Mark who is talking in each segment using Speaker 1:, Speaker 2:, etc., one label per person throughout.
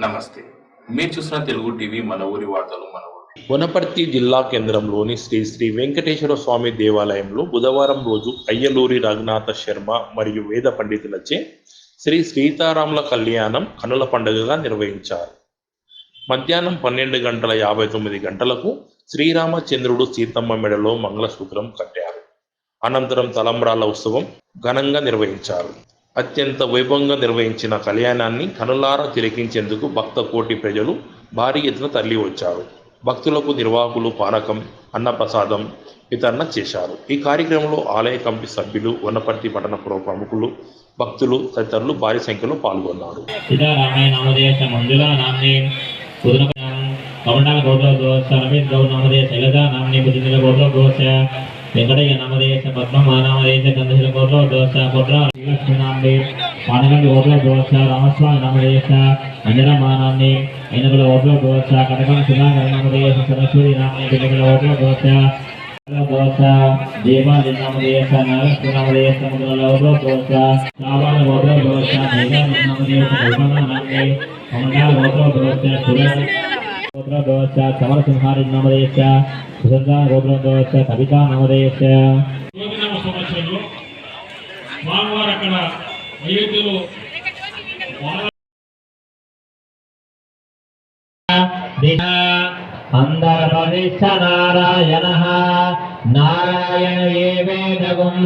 Speaker 1: నమస్తే. మీరు చూసిన తెలుగు టీవీ మన ఊరి వార్తలు మన ఊరి
Speaker 2: వనపర్తి జిల్లా కేంద్రంలోని శ్రీ శ్రీ వెంకటేశ్వర స్వామి దేవాలయంలో బుధవారం రోజు అయ్యలూరి రఘునాథ శర్మ మరియు వేద పండితులచే శ్రీ సీతారాముల కళ్యాణం కనుల పండుగగా నిర్వహించారు. మధ్యాహ్నం పన్నెండు గంటల యాభై తొమ్మిది గంటలకు శ్రీరామచంద్రుడు సీతమ్మ మెడలో మంగళసూత్రం కట్టారు. అనంతరం తలంబ్రాల ఉత్సవం ఘనంగా నిర్వహించారు. అత్యంత వైభవంగా నిర్వహించిన కళ్యాణాన్ని కనులారా తిలకించేందుకు భక్త కోటి ప్రజలు భారీ ఎత్తున తరలి వచ్చారు భక్తులకు నిర్వాహకులు పానకం అన్నప్రసాదం వితరణ చేశారు. ఈ కార్యక్రమంలో ఆలయ కమిటీ సభ్యులు వనపర్తి పట్టణ ప్రముఖులు భక్తులు తదితరులు భారీ సంఖ్యలో పాల్గొన్నారు.
Speaker 3: గౌరవ వెంకటయ్య నామదేశ పద్మ మానామదేశ కందశల కోట్ల దోశ కోట్ల శ్రీలక్ష్మీనాంది పానగండి ఓట్ల దోశ రామస్వామి నామదేశ అంజన మానాన్ని ఎన్నికల ఓట్ల దోశ కటకం సుధాకర నామదేశ సరస్వతి నామదేశ ఎన్నికల ఓట్ల దోశ దోష దీపాది నామదేశ నాగస్వ నామదేశ ముద్రల ఓట్ల దోశ కావాల ఓట్ల దోష నామదేశ నామదేశ
Speaker 4: నామదేశ ఓట్ల దోష సురేష్ సమరసింహారెడ్డి
Speaker 3: అందర నారాయణ నారాయణ ఏ వేదగం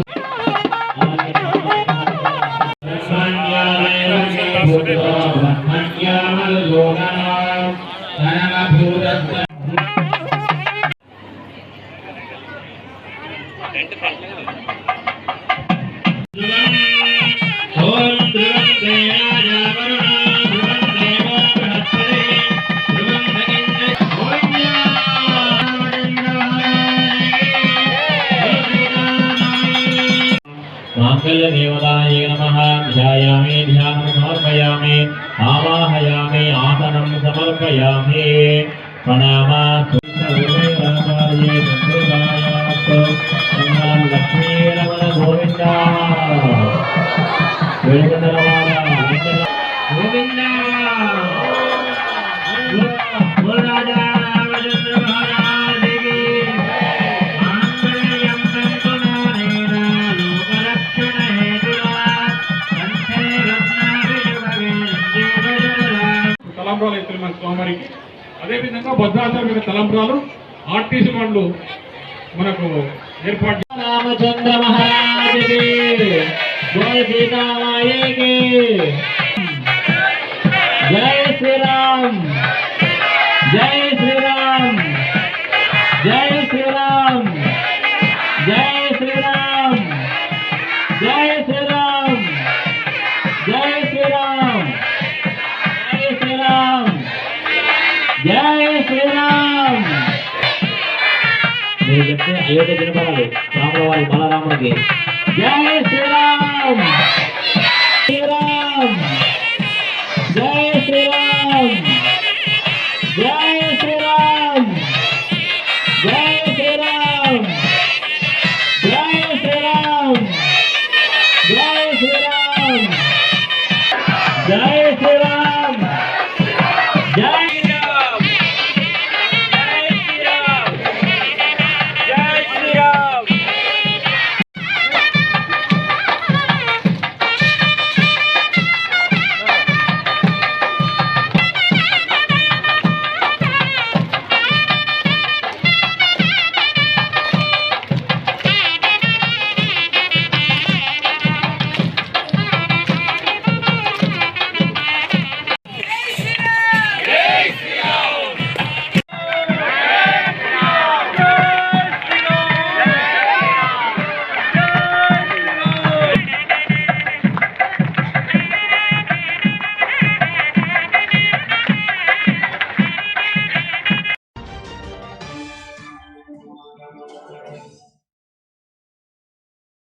Speaker 3: మాంగళ్య దేవతాయే నమ. ధ్యాయామి ధ్యానం సమర్పయామి ఆవాహయామి ఆసనం సమర్పయామి. ప్రణామా
Speaker 4: తలంబ్రాలు ఇస్తారు మన స్వామివారికి. అదేవిధంగా భద్రాచార్య తలంబ్రాలు ఆర్టీసీ వాళ్ళు మనకు ఏర్పాటు
Speaker 3: రామచంద్ర శ్రీరామ్. జయ జయ శ్రీరామ్. జయ శ్రీరామ్. జయ శ్రీరామ్. యువత దినబలాలు రాముల వారి బలరాముడికి. జయ శ్రీరామ్!